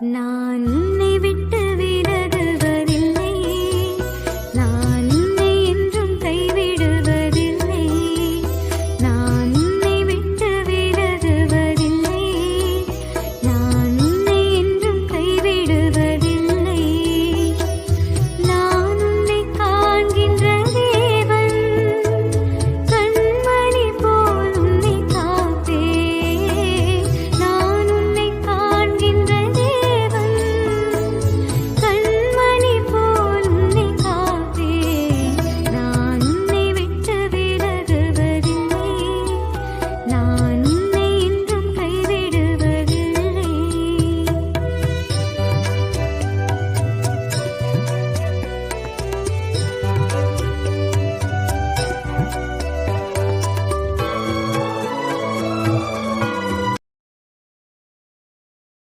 நான் உன்னை விட்டு